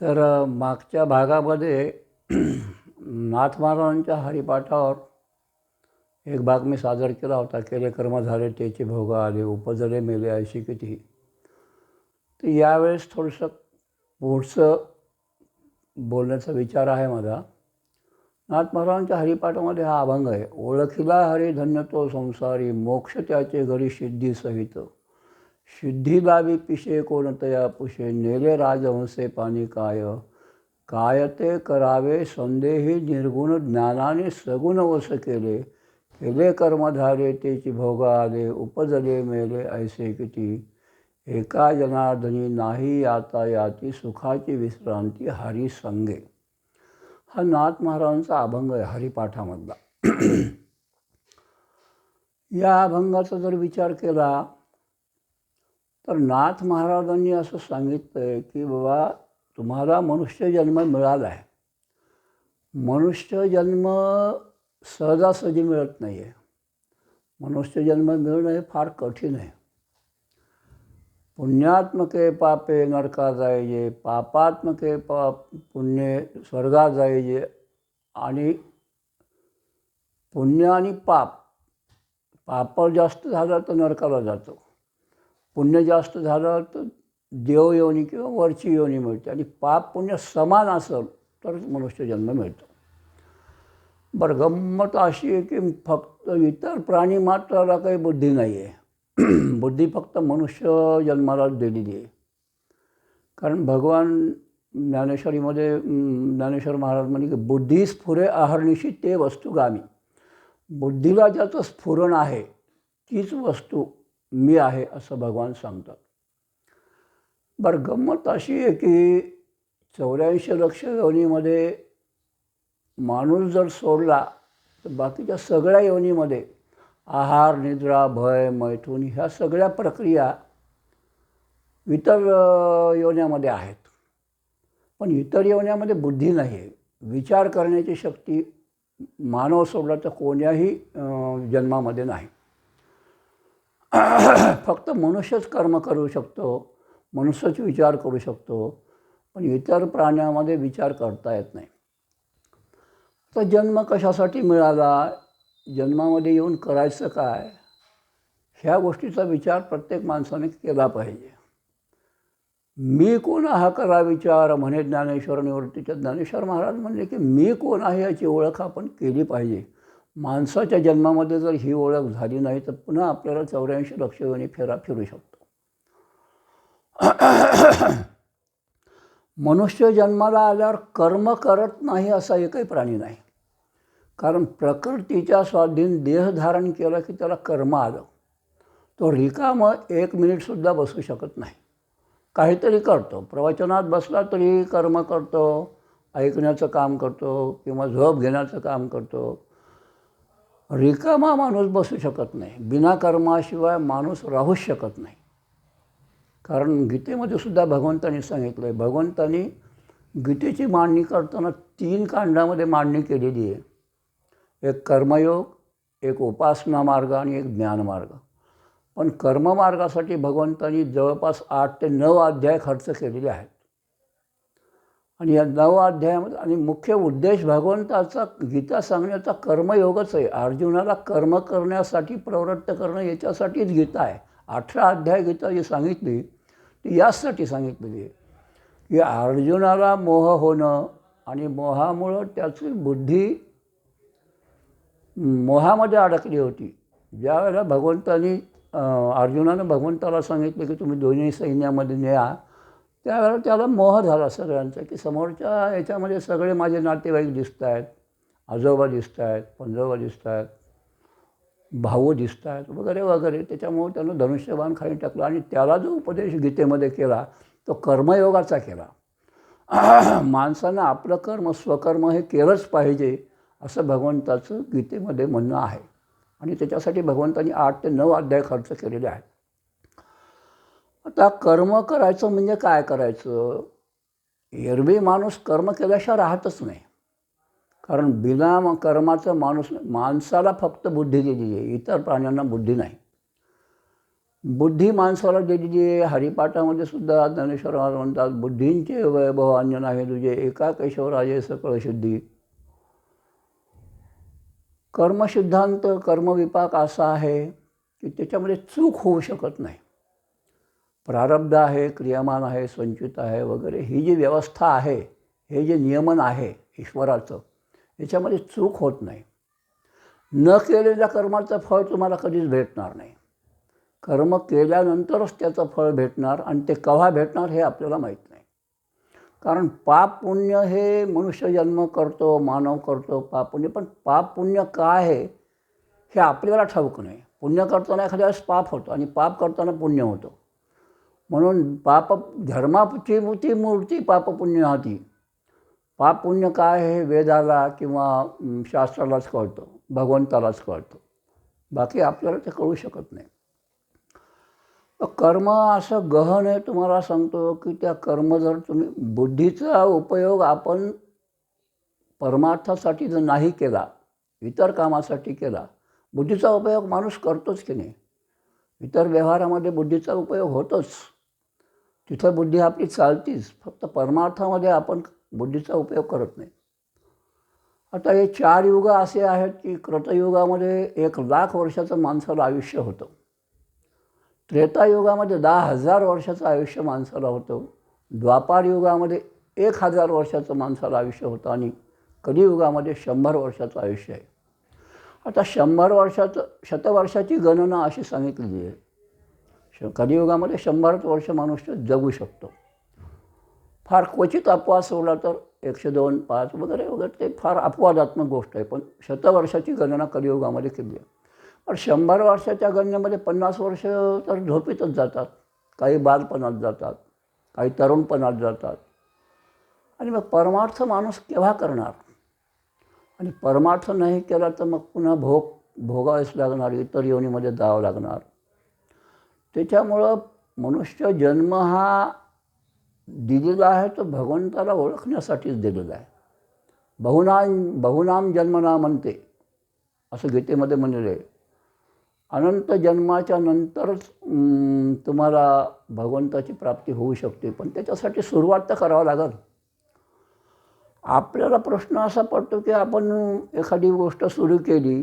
तर मागच्या भागामध्ये नाथ महाराजांच्या हरिपाठावर एक भाग मी सादर केला होता. केले कर्म झाले त्याचे भोग आले उपजले मेले अशी किती. तर यावेळेस थोडंसं पुढचं बोलण्याचा विचार आहे माझा. नाथ महाराजांच्या हरिपाठामध्ये हा अभंग आहे. ओळखिला हरी धन्य तो संसारी मोक्ष त्याचे घरी सिद्धी सहित. सिद्धी लावी पिशे कोणतया पुशे नेले राजहंसे पाणी काय. काय ते करावे संदेही निर्गुण ज्ञानाने सगुण वस केले. केले कर्मधारे तेची भोग आले उपजले मेले ऐसे किती. एका जनार्दनी नाही आता याती सुखाची विश्रांती हरी संगे. हा नाथ महाराजांचा अभंग आहे हरिपाठामधला. या अभंगाचा जर विचार केला तर नाथ महाराजांनी असं सांगितलं आहे की बाबा तुम्हाला मनुष्य जन्म मिळाला आहे मनुष्य जन्म सहजासहजी मिळत नाही आहे मनुष्य जन्म मिळणं हे फार कठीण आहे. पुण्यात्मके पापे नरका जायचे पापात्मके पाप पुण्य स्वर्गात जायचे आणि पुण्य आणि पाप पाप जास्त झाला तर नरकाला जातो. पुण्य जास्त झालं तर देवयोनी किंवा वरची योनी मिळते. आणि पाप पुण्य समान असेल तरच मनुष्य जन्म मिळतो. बरं गंमत अशी आहे की फक्त इतर प्राणी मात्राला काही बुद्धी नाही आहे बुद्धी फक्त मनुष्य जन्मालाच दिलेली आहे. कारण भगवान ज्ञानेश्वरीमध्ये ज्ञानेश्वर महाराज म्हणे की बुद्धी स्फुरे आहारणीशी ते वस्तू गामी. बुद्धीला ज्याचं स्फुरण आहे तीच वस्तू मी आहे असं भगवान सांगतात. बरं गंमत अशी आहे की चौऱ्याऐंशी लक्ष योनीमध्ये माणूस जर सोडला तर बाकीच्या सगळ्या योनीमध्ये आहार निद्रा भय मैथून ह्या सगळ्या प्रक्रिया इतर येवण्यामध्ये योन्यामध्ये आहेत. पण इतर योन्यामध्ये बुद्धी नाही आहे विचार करण्याची शक्ती मानव सोडला तर कोण्याही जन्मामध्ये नाही. फक्त मनुष्यच कर्म करू शकतो मनुष्यच विचार करू शकतो पण इतर प्राण्यामध्ये विचार करता येत नाही. तर जन्म कशासाठी मिळाला? जन्मामध्ये येऊन करायचं काय? ह्या गोष्टीचा विचार प्रत्येक माणसाने केला पाहिजे. मी कोण हा करा विचार? म्हणे ज्ञानेश्वर निवृत्तीच्या ज्ञानेश्वर महाराज म्हणले की मी कोण आहे याची ओळख आपण केली पाहिजे. माणसाच्या जन्मामध्ये जर ही ओळख झाली नाही तर पुन्हा आपल्याला चौऱ्याऐंशी लक्ष फेरा फिरू शकतो. मनुष्य जन्माला आल्यावर कर्म करत नाही असा एकही प्राणी नाही. कारण प्रकृतीच्या स्वाधीन देह धारण केलं की त्याला कर्म आलं. तो रिकामं एक मिनिटसुद्धा बसू शकत नाही. काहीतरी करतो. प्रवचनात बसला तरी कर्म करतो ऐकण्याचं काम करतो किंवा झोप घेण्याचं काम करतो. रिकामा माणूस बसू शकत नाही. बिना कर्माशिवाय माणूस राहूच शकत नाही. कारण गीतेमध्ये सुद्धा भगवंतांनी सांगितलं आहे भगवंतानी गीतेची मांडणी करताना तीन कांडामध्ये मांडणी केलेली आहे. एक कर्मयोग एक उपासना मार्ग आणि एक ज्ञानमार्ग पण कर्ममार्गासाठी भगवंतानी जवळपास आठ ते नऊ अध्याय खर्च केलेले आहेत. आणि या नऊ अध्यायामध्ये आणि मुख्य उद्देश भगवंताचा गीता सांगण्याचा कर्मयोगच आहे. अर्जुनाला कर्म करण्यासाठी प्रवृत्त करणं याच्यासाठीच गीता आहे. अठरा अध्याय गीता जी सांगितली ती याचसाठी सांगितलेली आहे. की अर्जुनाला मोह होणं आणि मोहामुळं त्याची बुद्धी मोहामध्ये अडकली होती. ज्यावेळेला भगवंतानी अर्जुनानं भगवंताला सांगितलं की तुम्ही दोन्ही सैन्यामध्ये न्या. त्यावेळेला त्याला मोह झाला सगळ्यांचा की समोरच्या याच्यामध्ये सगळे माझे नातेवाईक दिसत आहेत आजोबा दिसत आहेत पंजोबा दिसत आहेत भाऊ दिसत आहेत वगैरे वगैरे. त्याच्यामुळे त्यानं धनुष्यबाण खाली टाकलं आणि त्याला जो उपदेश गीतेमध्ये केला तो कर्मयोगाचा केला. माणसानं आपलं कर्म स्वकर्म हे केलंच पाहिजे असं भगवंताचं गीतेमध्ये म्हणणं आहे. आणि त्याच्यासाठी भगवंतांनी आठ ते नऊ अध्याय खर्च केलेले आहेत. आता कर्म करायचं म्हणजे काय करायचं? एरवी माणूस कर्म केल्याशिवाय राहतच नाही. कारण बिना कर्माचं माणूस माणसाला फक्त बुद्धी दिलेली आहे. इतर प्राण्यांना बुद्धी नाही. बुद्धी माणसाला दिलेली आहे. हरिपाठामध्ये सुद्धा ज्ञानेश्वर महाराज म्हणतात बुद्धींचे वैभव अंजन आहे तुझे एका केशवराजे सकळ शुद्धी. कर्मसिद्धांत कर्मविपाक असा आहे की त्याच्यामध्ये चूक होऊ शकत नाही. प्रारब्ध आहे क्रियामान आहे संचित आहे वगैरे. ही जी व्यवस्था आहे हे जे नियमन आहे ईश्वराचं याच्यामध्ये चूक होत नाही. न केलेल्या कर्माचं फळ तुम्हाला कधीच भेटणार नाही. कर्म केल्यानंतरच त्याचं फळ भेटणार आणि ते केव्हा भेटणार हे आपल्याला माहीत नाही. कारण पाप पुण्य हे मनुष्य जन्म करतो मानव करतो पाप पुण्य. पण पाप पुण्य काय आहे हे आपल्याला ठाऊक नाही. पुण्य करताना एखाद्या वेळेस पाप होतं आणि पाप करताना पुण्य होतं. म्हणून पाप धर्माची मूर्ती मूर्ती पाप पुण्य हाती. पाप पुण्य काय हे वेदाला किंवा शास्त्रालाच कळतं. भगवंतालाच कळतं. बाकी आपल्याला ते कळू शकत नाही. कर्म असं गहन आहे तुम्हाला सांगतो की त्या कर्म जर तुम्ही बुद्धीचा उपयोग आपण परमार्थासाठी जर नाही केला इतर कामासाठी केला बुद्धीचा उपयोग माणूस करतोच की नाही? इतर व्यवहारामध्ये बुद्धीचा उपयोग होतोच. तिथं बुद्धी आपली चालतीच. फक्त परमार्थामध्ये आपण बुद्धीचा उपयोग करत नाही. आता हे चार युग असे आहेत की कृतयुगामध्ये एक लाख वर्षाचं माणसाला आयुष्य होतं. त्रेतायुगामध्ये दहा हजार वर्षाचं आयुष्य माणसाला होतं. द्वापार युगामध्ये एक हजार वर्षाचं माणसाला आयुष्य होतं आणि कलियुगामध्ये शंभर वर्षाचं आयुष्य आहे. आता शंभर वर्षाचं शतवर्षाची गणना अशी सांगितलेली आहे. श कलियुगामध्ये शंभरच वर्ष माणूस जगू शकतो. फार क्वचित अपवाद सोडला तर एकशे दोन पाच वगैरे वगैरे ते फार अपवादात्मक गोष्ट आहे. पण शतवर्षाची गणना कलियुगामध्ये केली आहे. पण शंभर वर्षाच्या गणनेमध्ये पन्नास वर्ष तर झोपेतच जातात. काही बालपणात जातात काही तरुणपणात जातात. आणि मग परमार्थ माणूस केव्हा करणार? आणि परमार्थ नाही केला तर मग पुन्हा भोग भोगावेच लागणार इतर योनीमध्ये जावं लागणार. त्याच्यामुळं मनुष्य जन्म हा दिलेला आहे तो भगवंताला ओळखण्यासाठीच दिलेला आहे. बहुनाम बहुनाम जन्मना म्हणते असं गीतेमध्ये म्हणलेलं आहे. अनंत जन्माच्या नंतरच तुम्हाला भगवंताची प्राप्ती होऊ शकते पण त्याच्यासाठी सुरुवात तर करावं लागेल. आपल्याला प्रश्न असा पडतो की आपण एखादी गोष्ट सुरू केली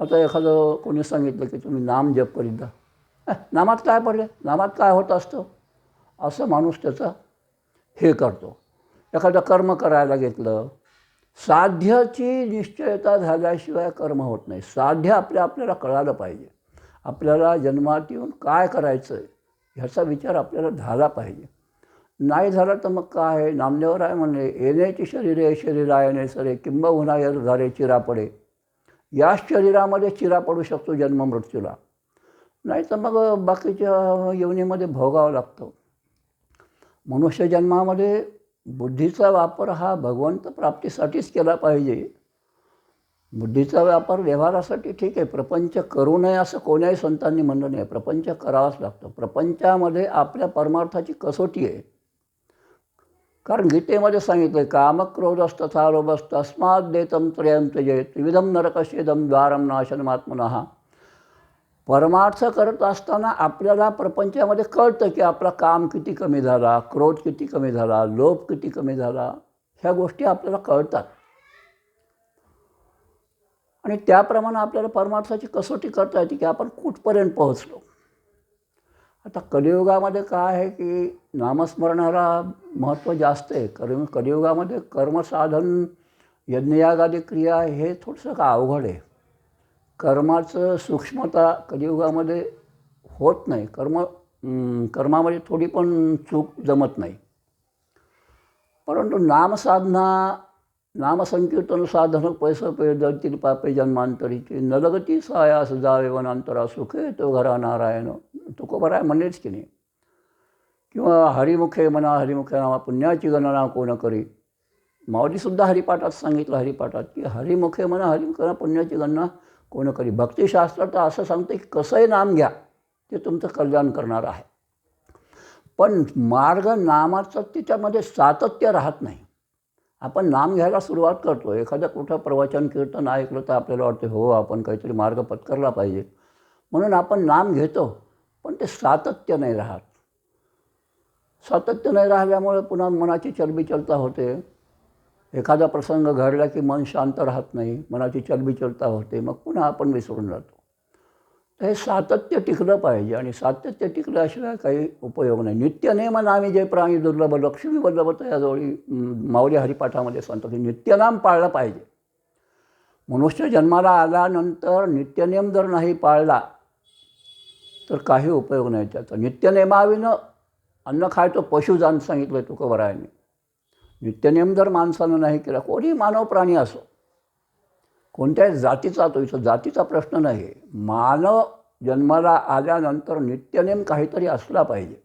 आता एखादं कोणी सांगितलं की तुम्ही नाम जप करीत जा. नामात काय पडले? नामात काय होत असतं? असं माणूस त्याचा हे करतो. एखादं कर्म करायला घेतलं साध्याची निश्चयता झाल्याशिवाय कर्म होत नाही. साध्य आपल्या आपल्याला कळालं पाहिजे. आपल्याला जन्मात येऊन काय करायचं आहे ह्याचा विचार आपल्याला झाला पाहिजे. नाही झाला तर मग काय आहे? नामदेवर आहे म्हणले येण्याची शरीरे शरीरा येणे सरे किंबहुना यर झाले चिरापडे. या शरीरामध्ये चिरा पडू शकतो जन्म मृत्यूला. नाही तर मग बाकीच्या योनीमध्ये भोगावं लागतं. मनुष्य जन्मामध्ये बुद्धीचा वापर हा भगवंत प्राप्तीसाठीच केला पाहिजे. बुद्धीचा वापर व्यवहारासाठी ठीक आहे प्रपंच करू नये असं कोण्याही संतांनी म्हणलं नाही. प्रपंच करावाच लागतो. प्रपंचामध्ये आपल्या परमार्थाची कसोटी आहे. कारण गीतेमध्ये सांगितलं कामक्रोधस्तथा लोभस्त अस्मात देतम त्रयम त्यजे त्रिविधम नरकशेदम द्वारम नाशनमात्मनः. परमार्थ करत असताना आपल्याला प्रपंचामध्ये कळतं की आपला काम किती कमी झाला क्रोध किती कमी झाला लोभ किती कमी झाला ह्या गोष्टी आपल्याला कळतात. आणि त्याप्रमाणे आपल्याला परमार्थाची कसोटी करता येते की आपण कुठपर्यंत पोहोचलो. आता कलियुगामध्ये काय आहे की नामस्मरणाला महत्त्व जास्त आहे. कारण कलियुगामध्ये कर्मसाधन यज्ञयागादी क्रिया हे थोडंसं का अवघड आहे? कर्माचं सूक्ष्मता कलियुगामध्ये होत नाही. कर्म कर्मामध्ये थोडी पण चूक जमत नाही. परंतु नामसाधना नामसंकीर्तन साधन पैसे पे दळतील पापे जन्मांतरीचे. नलगती सायास जावे वनांतरा सुखे तो घरा नारायण. तुकोबरा आहे म्हणलेच की नाही. किंवा हरिमुखे म्हणा हरिमुखे नामा पुण्याची गणना कोण करी? माऊलीसुद्धा हरिपाठात सांगितलं हरिपाठात की हरिमुखे म्हणा हरिमुखे पुण्याची गणना कोण करी? भक्तिशास्त्र तर असं सांगतं की कसंही नाम घ्या ते तुमचं कल्याण करणार आहे. पण मार्ग नामाचं त्याच्यामध्ये सातत्य राहत नाही. आपण नाम घ्यायला सुरुवात करतो. एखादं कुठं प्रवचन कीर्तन ऐकलं तर आपल्याला वाटतं हो आपण काहीतरी मार्ग पत्करला पाहिजे. म्हणून आपण नाम घेतो पण ते सातत्य नाही राहत. सातत्य नाही राहिल्यामुळे पुन्हा मनाची चलबिचलता होते. एखादा प्रसंग घडला की मन शांत राहत नाही मनाची चलबिचलता होते मग पुन्हा आपण विसरून जातो. हे सातत्य टिकलं पाहिजे आणि सातत्य टिकलं असल्या काही उपयोग नाही. नित्यनेम नामी जे प्राणी दुर्लभ लक्ष्मी वल्लभ याजवळी माऊली हरिपाठामध्ये सांगतो की नित्यनाम पाळलं पाहिजे. मनुष्य जन्माला आल्यानंतर नित्यनेम जर नाही पाळला तर काही उपयोग नाही त्याचा. नित्यनेमाविनं अन्न खायचं पशुजान सांगितलं तुकोबरायांनी नित्यनेम जर माणसानं नाही केला कोणी मानव प्राणी असो कोणत्याही जातीचा तो इथं जातीचा प्रश्न नाही. मानव जन्माला आल्यानंतर नित्यनेम काहीतरी असला पाहिजे.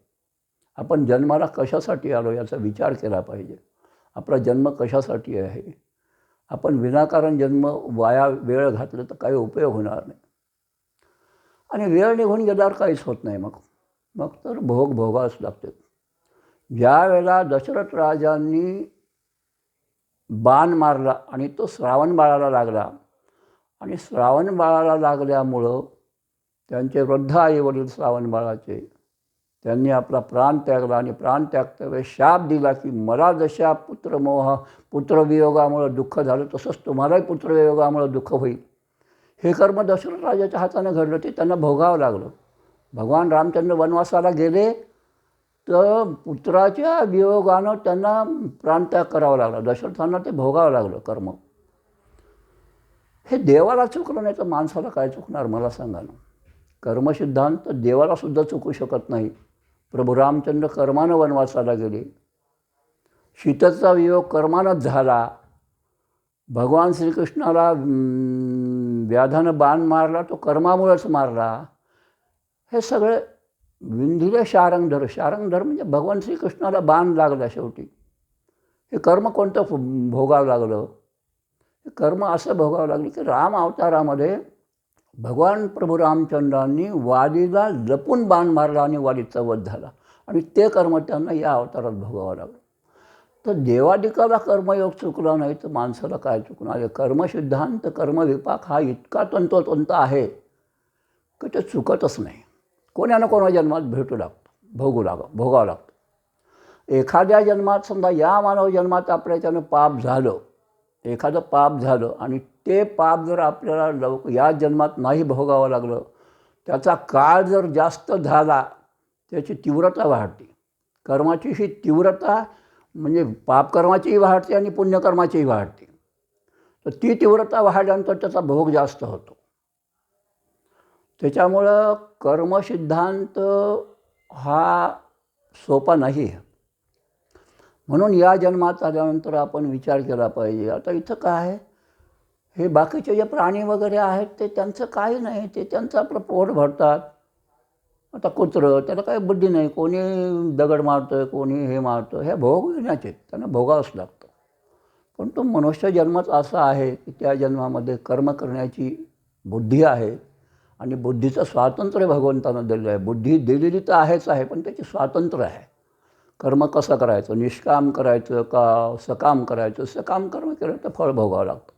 आपण जन्माला कशासाठी आलो याचा विचार केला पाहिजे. आपला जन्म कशासाठी आहे? आपण विनाकारण जन्म वाया वेळ घातलं तर काही उपयोग होणार नाही. आणि वेळ निघून गेल्यावर काहीच होत नाही मग. मग तर भोग भोगाच लागते. ज्या वेळेला दशरथ राजांनी बाण मारला आणि तो श्रावण बाळाला लागला आणि श्रावण बाळाला लागल्यामुळं त्यांचे वृद्ध आई वडील श्रावण बाळाचे त्यांनी आपला प्राण त्यागला आणि प्राण त्यागत्यावेळी शाप दिला की मला जशा पुत्रमोह पुत्रवियोगामुळं दुःख झालं तसंच तुम्हालाही पुत्रवियोगामुळं दुःख होईल. हे कर्म दशरथ राजाच्या हातानं घडलं ते त्यांना भोगावं लागलं. भगवान रामचंद्र वनवासाला गेले तर पुत्राच्या वियोगानं त्यांना प्राणत्याग करावा लागला. दशरथांना ते भोगावं लागलं कर्म. हे देवाला चुकलं नाही तर माणसाला काय चुकणार? मला सांगा ना. कर्मसिद्धांत देवालासुद्धा चुकू शकत नाही. प्रभू रामचंद्र कर्मानं वनवासाला गेले. शीतचा वियोग कर्मानंच झाला. भगवान श्रीकृष्णाला व्याधानं बाण मारला तो कर्मामुळेच मारला. हे सगळे विंधिले शारंगधर शारंगधर म्हणजे भगवान श्रीकृष्णाला बाण लागला शेवटी. हे कर्म कोणतं? भोगावं लागलं. कर्म असं भोगावं लागलं की राम अवतारामध्ये भगवान प्रभू रामचंद्रांनी वादीला लपून बाण मारला आणि वादीचा वध झाला. आणि ते कर्म त्यांना या अवतारात भोगावं लागलं. तर देवादिकाला कर्मयोग चुकला नाही तर माणसाला काय चुकणार? आहे कर्मसिद्धांत कर्मविपाक हा इतका तंतोतंत आहे की ते चुकतच नाही. कोण्या ना कोणा जन्मात भेटू लागतो भोगू लाग भोगावं लागतं. एखाद्या जन्मात समजा या मानव जन्मात आपल्याच्यानं पाप झालं एखादं पाप झालं आणि ते पाप जर आपल्याला लव या जन्मात नाही भोगावं लागलं त्याचा काळ जर जास्त झाला त्याची तीव्रता वाढते. कर्माची ही तीव्रता म्हणजे पापकर्माचीही वाढते आणि पुण्यकर्माचीही वाढते. तर ती तीव्रता वाढल्यानंतर त्याचा भोग जास्त होतो. त्याच्यामुळं कर्मसिद्धांत हा सोपा नाही आहे म्हणून या जन्मात आल्यानंतर आपण विचार केला पाहिजे. आता इथं काय? आहे हे बाकीचे जे प्राणी वगैरे आहेत ते त्यांचं काही नाही ते त्यांचं आपलं पोट भरतात. आता कुत्रं त्याला काही बुद्धी नाही. कोणी दगड मारतं कोणी हे मारतं हे भोग घेण्याचे त्यांना भोगावंच लागतं. पण तो मनुष्य जन्मच असा आहे की त्या जन्मामध्ये कर्म करण्याची बुद्धी आहे. आणि बुद्धीचं स्वातंत्र्य भगवंतानं दिलेलं आहे. बुद्धी दिलेली तर आहेच आहे पण त्याची स्वातंत्र्य आहे. कर्म कसं करायचं? निष्काम करायचं का सकाम करायचं? सकाम कर्म केलं तर फळ भोगावं लागतं.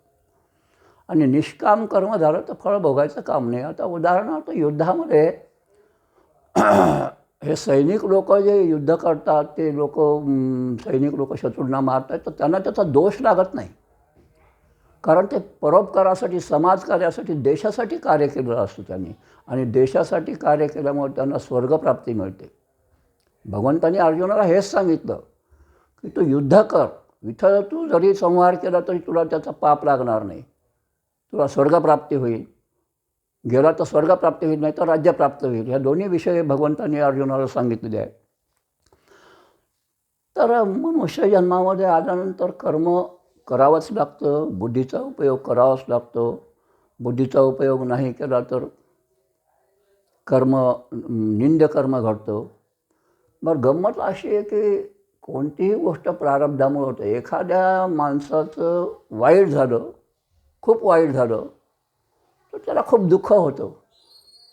आणि निष्काम कर्म झालं तर फळ भोगायचं काम नाही. आता उदाहरणार्थ युद्धामध्ये हे सैनिक लोक जे युद्ध करतात ते लोक सैनिक लोक शत्रूंना मारतात तर त्यांना त्याचा दोष लागत नाही. कारण ते परोपकारासाठी समाजकार्यासाठी देशासाठी कार्य केलेलं असतं त्यांनी. आणि देशासाठी कार्य केल्यामुळे त्यांना स्वर्गप्राप्ती मिळते. भगवंतानी अर्जुनाला हेच सांगितलं की तू युद्ध कर. विठ्ठल तू जरी संहार केला तरी तुला त्याचा पाप लागणार नाही. तुला स्वर्गप्राप्ती होईल. गेला तर स्वर्गप्राप्ती होईल नाही तर राज्य प्राप्त होईल. ह्या दोन्ही विषय भगवंतानी अर्जुनाला सांगितलेले आहे तर मनुष्य जन्मामध्ये आल्यानंतर कर्म करावंच लागतं बुद्धीचा उपयोग करावाच लागतो. बुद्धीचा उपयोग नाही केला तर कर्म निंद कर्म घडतं. बरं गंमत अशी आहे की कोणतीही गोष्ट प्रारब्धामुळे होतं. एखाद्या माणसाचं वाईट झालं खूप वाईट झालं तर त्याला खूप दुःख होतं.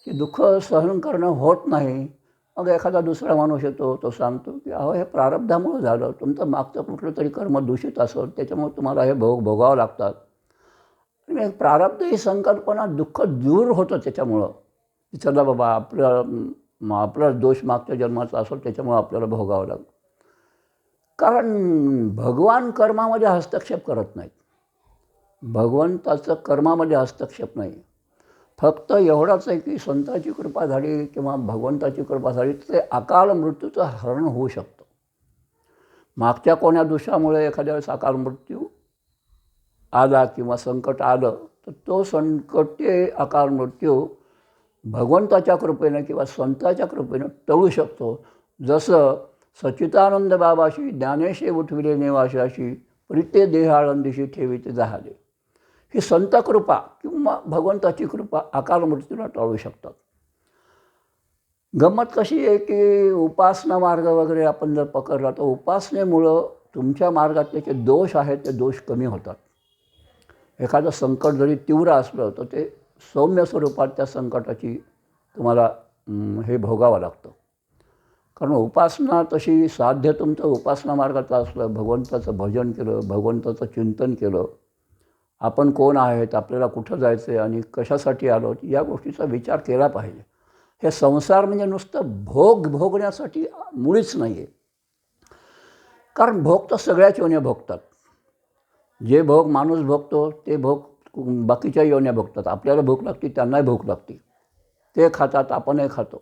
की दुःख सहन करणं होत नाही. मग एखादा दुसरा माणूस येतो तो सांगतो की अहो हे प्रारब्धामुळं झालं. तुमचं मागचं कुठलं तरी कर्म दूषित असेल त्याच्यामुळे तुम्हाला हे भोग भोगावं लागतात. आणि प्रारब्ध ही संकल्पना दुःख दूर होतं त्याच्यामुळं. चला बाबा आपलं मग आपला दोष मागच्या जन्माचा असेल त्याच्यामुळे आपल्याला भोगावं लागलं कारण भगवान कर्मामध्ये हस्तक्षेप करत नाहीत. भगवंताचं कर्मामध्ये हस्तक्षेप नाही. फक्त एवढाच आहे की संताची कृपा झाली किंवा भगवंताची कृपा झाली तर ते अकाल मृत्यूचं हरण होऊ शकतं. मागच्या कोण्या दोषामुळे एखाद्या वेळेस अकाल मृत्यू आला किंवा संकट आलं तर तो संकटे अकाल मृत्यू भगवंताच्या कृपेनं किंवा संताच्या कृपेनं टळू शकतो. जसं सच्चिदानंद बाबाशी ज्ञानेशे उठविले निवाशाशी प्रिते देहाळंदीशी ठेवीते झाले. ही संत कृपा किंवा भगवंताची कृपा अकाल मृत्यूला टाळू शकतात. गंमत कशी आहे की उपासना मार्ग वगैरे आपण जर पकडला तर उपासनेमुळं तुमच्या मार्गातले जे दोष आहेत ते दोष कमी होतात. एखादं संकट जरी तीव्र असलं तर ते सौम्य स्वरूपात त्या संकटाची तुम्हाला हे भोगावं लागतं. कारण उपासना तशी साध्य तुमचं उपासना मार्गाचं असलं भगवंताचं भजन केलं भगवंताचं चिंतन केलं आपण कोण आहेत आपल्याला कुठं जायचं आहे आणि कशासाठी आलो या गोष्टीचा विचार केला पाहिजे. हे संसार म्हणजे नुसतं भोग भोगण्यासाठी मुळीच नाही आहे कारण भोग तर सगळ्याच योन्या भोगतात. जे भोग माणूस भोगतो ते भोग बाकीच्या योन्या भोगतात. आपल्याला भूक लागते त्यांनाही भूक लागते. ते खातात आपणही खातो.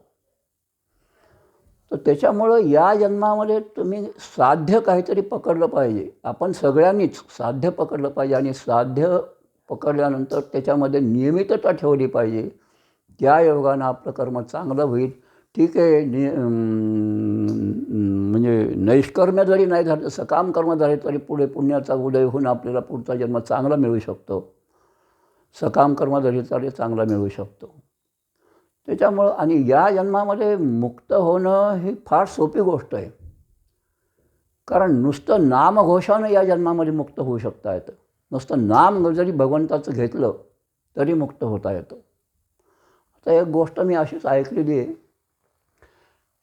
तर त्याच्यामुळं या जन्मामध्ये तुम्ही साध्य काहीतरी पकडलं पाहिजे. आपण सगळ्यांनीच साध्य पकडलं पाहिजे आणि साध्य पकडल्यानंतर त्याच्यामध्ये नियमितता ठेवली पाहिजे. त्या योगानं आपलं कर्म चांगलं होईल. ठीक आहे नि म्हणजे नैष्कर्म्य जरी नाही झालं सकाम कर्म झाले तरी पुढे पुण्याचा उदय होऊन आपल्याला पुढचा जन्म चांगला मिळू शकतो. सकाम कर्म जरी चांगला मिळू शकतो. त्याच्यामुळं आणि या जन्मामध्ये मुक्त होणं ही फार सोपी गोष्ट आहे. कारण नुसतं नामघोषानं या जन्मामध्ये मुक्त होऊ शकता येतं. नुसतं नाम जरी भगवंताचं घेतलं तरी मुक्त होता येतं. आता एक गोष्ट मी अशीच ऐकलेली आहे.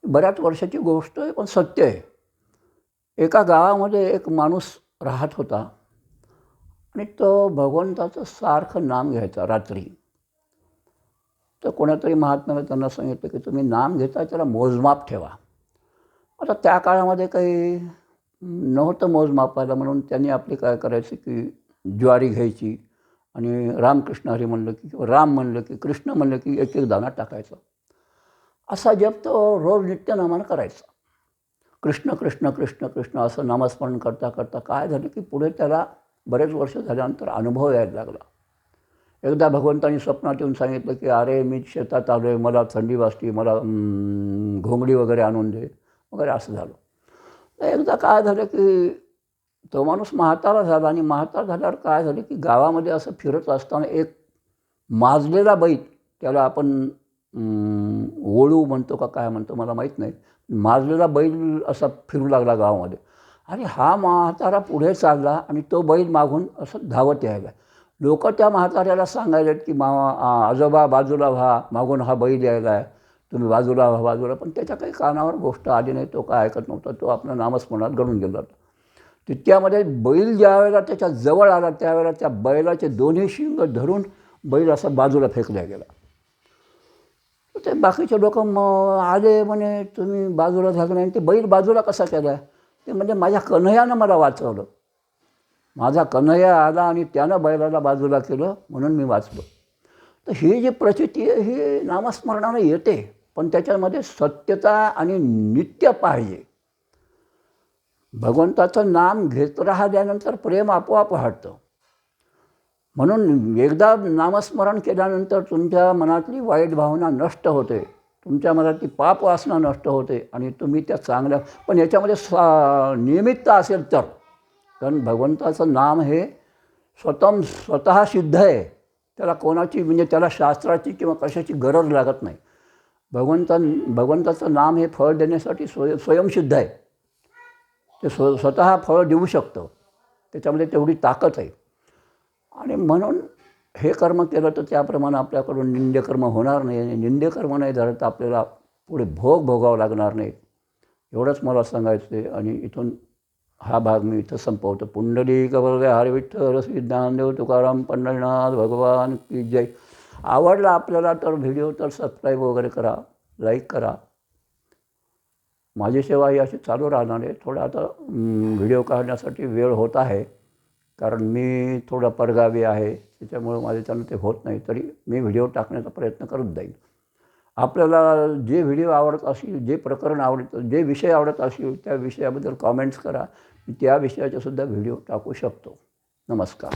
बऱ्याच वर्षाची गोष्ट आहे पण सत्य आहे. एका गावामध्ये एक माणूस राहत होता. आणि तो भगवंताचं सारखं नाम घ्यायचा रात्री. तर कोणातरी महात्म्याने त्यांना सांगितलं की तुम्ही नाम घेता त्याला मोजमाप ठेवा. आता त्या काळामध्ये काही नव्हतं मोजमापायला म्हणून त्यांनी आपली काय करायचं की ज्वारी घ्यायची आणि रामकृष्ण हरी म्हणलं की किंवा राम म्हणलं की कृष्ण म्हणलं की एक एक दाना टाकायचं. असा जप तो रोज नित्यनामानं करायचा. कृष्ण कृष्ण कृष्ण कृष्ण असं नामस्मरण करता करता काय झालं की पुढे त्याला बरेच वर्ष झाल्यानंतर अनुभव यायला लागला. एकदा भगवंतानी स्वप्नात येऊन सांगितलं की अरे मी शेतात आलो आहे मला थंडी वाजते मला घोंगडी वगैरे आणून दे वगैरे असं झालं. एकदा काय झालं की तो माणूस म्हातारा झाला आणि म्हातारा झाल्यावर काय झालं की गावामध्ये असं फिरत असताना एक माजलेला बैल त्याला आपण ओळू म्हणतो का काय म्हणतो मला माहीत नाही माजलेला बैल असा फिरू लागला गावामध्ये. आणि हा म्हातारा पुढे चालला आणि तो बैल मागून असं धावत यायला. लोक त्या म्हाताऱ्याला सांगायला की मा आजोबा बाजूला व्हा मागून हा बैल यायला आहे. तुम्ही बाजूला व्हा बाजूला. पण त्याच्या काही कानावर गोष्ट आली नाही तो काय ऐकत नव्हता तो आपलं नामस्मरणात घडून गेला होता. तितक्यामध्ये बैल ज्या वेळेला त्याच्याजवळ आला त्यावेळेला त्या बैलाचे दोन्ही शिंग धरून बैल असा बाजूला फेकला गेला. तर ते बाकीचे लोक मग आले म्हणे तुम्ही बाजूला झालं आणि ते बैल बाजूला कसा केला? ते म्हणजे माझ्या कन्हयानं मला वाचवलं. माझा कन्हया आला आणि त्यानं बैलाला बाजूला केलं म्हणून मी वाचलो. तर ही जी प्रचिती आहे ही नामस्मरणानं येते पण त्याच्यामध्ये सत्यता आणि नित्य पाहिजे. भगवंताचं नाम घेत राहिल्यानंतर प्रेम आपोआप हटतं म्हणून एकदा नामस्मरण केल्यानंतर तुमच्या मनातली वाईट भावना नष्ट होते. तुमच्या मनातली पाप वासना नष्ट होते आणि तुम्ही त्या चांगल्या पण याच्यामध्ये सा नियमितता असेल तर. कारण भगवंताचं नाम हे स्वतः स्वतः सिद्ध आहे. त्याला कोणाची म्हणजे त्याला शास्त्राची किंवा कशाची गरज लागत नाही. भगवंता भगवंताचं नाम हे फळ देण्यासाठी स्वय स्वयंसिद्ध आहे. ते स्व स्वतः फळ देऊ शकतं. त्याच्यामध्ये तेवढी ताकद आहे. आणि म्हणून हे कर्म केलं तर त्याप्रमाणे आपल्याकडून निंद्यकर्म होणार नाही आणि निंद्यकर्म नाही झालं तर आपल्याला पुढे भोग भोगावं लागणार नाही. एवढंच मला सांगायचं आहे आणि इथून हा भाग मी इथं संपवतो. पुंडलिक वरदे हरी विठ्ठल ज्ञानदेव तुकाराम पंढरीनाथ भगवान की जय. आवडला आपल्याला तर व्हिडिओ तर सबस्क्राईब वगैरे करा लाईक करा. माझी सेवा ही अशी चालू राहणार आहे. थोडा आता व्हिडिओ काढण्यासाठी वेळ होत आहे. कारण मी थोडा परगावी आहे. त्याच्यामुळं माझ्याच्यानं ते होत नाही. तरी मी व्हिडिओ टाकण्याचा प्रयत्न करत जाईल आपल्याला जे व्हिडिओ आवडत असतील जे प्रकरण आवडतं जे विषय आवडत असतील त्या विषयाबद्दल कॉमेंट्स करा. मी त्या विषयाचासुद्धा व्हिडिओ टाकू शकतो. नमस्कार.